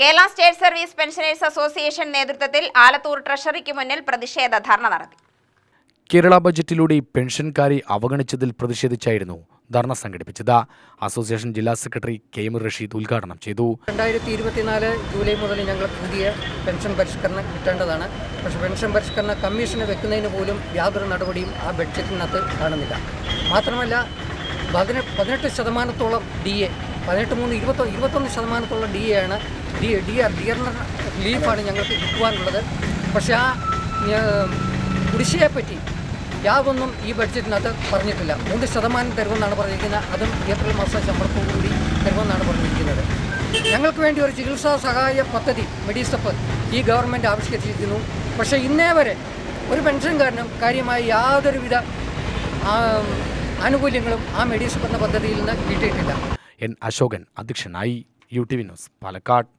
Kerala state service pensioners association നേതൃത്വത്തിൽ ആലത്തൂർ ട്രഷറിക്ക് മുന്നിൽ പ്രതിഷേധ ധർണ നടത്തി. കേരള ബജറ്റിലൂടെ പെൻഷൻകാരെ അവഗണിച്ചതിൽ പ്രതിഷേധിച്ചായിരുന്നു ധർണ സംഘടിപ്പിച്ചത്. അസോസിയേഷൻ ജില്ലാ സെക്രട്ടറി കെ എം റഷീദ് ഉദ്ഘാടനം ചെയ്തു. രണ്ടായിരത്തി ഇരുപത്തിനാല് ജൂലൈ മുതൽ ഞങ്ങൾ പുതിയ പെൻഷൻ പരിഷ്കരണം കിട്ടേണ്ടതാണ്. പക്ഷേ പെൻഷൻ പരിഷ്കരണ കമ്മീഷനെ വെക്കുന്നതിന് പോലും യാതൊരു നടപടിയും ആ ബഡ്ജറ്റിനകത്ത് കാണുന്നില്ല. മാത്രമല്ല പതിനെ പതിനെട്ട് ശതമാനത്തോളം ഡി എ പതിനെട്ട് മൂന്ന് ഇരുപത്തൊ ഇരുപത്തൊന്ന് ശതമാനത്തോളം ഡി ആണ്. D D R D dearness റിലീഫാണ് ഞങ്ങൾക്ക് കിട്ടുവാനുള്ളത്. പക്ഷേ ആ കുടിശ്ശിയെപ്പറ്റി യാതൊന്നും ഈ ബഡ്ജറ്റിനകത്ത് പറഞ്ഞിട്ടില്ല. മൂന്ന് ശതമാനം തരുമെന്നാണ് പറഞ്ഞിരിക്കുന്നത്. അതും ഏപ്രിൽ മാസം ശമ്പളത്തോടുകൂടി തരുമെന്നാണ് പറഞ്ഞിരിക്കുന്നത്. ഞങ്ങൾക്ക് വേണ്ടി ഒരു ചികിത്സാ സഹായ പദ്ധതി മെഡിസപ്പ് ഈ ഗവൺമെന്റ് ആവിഷ്കരിച്ചിരിക്കുന്നു. പക്ഷേ ഇന്നേ വരെ ഒരു പെൻഷൻകാരനും കാര്യമായി യാതൊരുവിധ ആനുകൂല്യങ്ങളും ആ മെഡിസപ്പ് എന്ന പദ്ധതിയിൽ നിന്ന് കിട്ടിയിട്ടില്ല. എൻ അശോകൻ അധ്യക്ഷനായി U T V news Palakkad.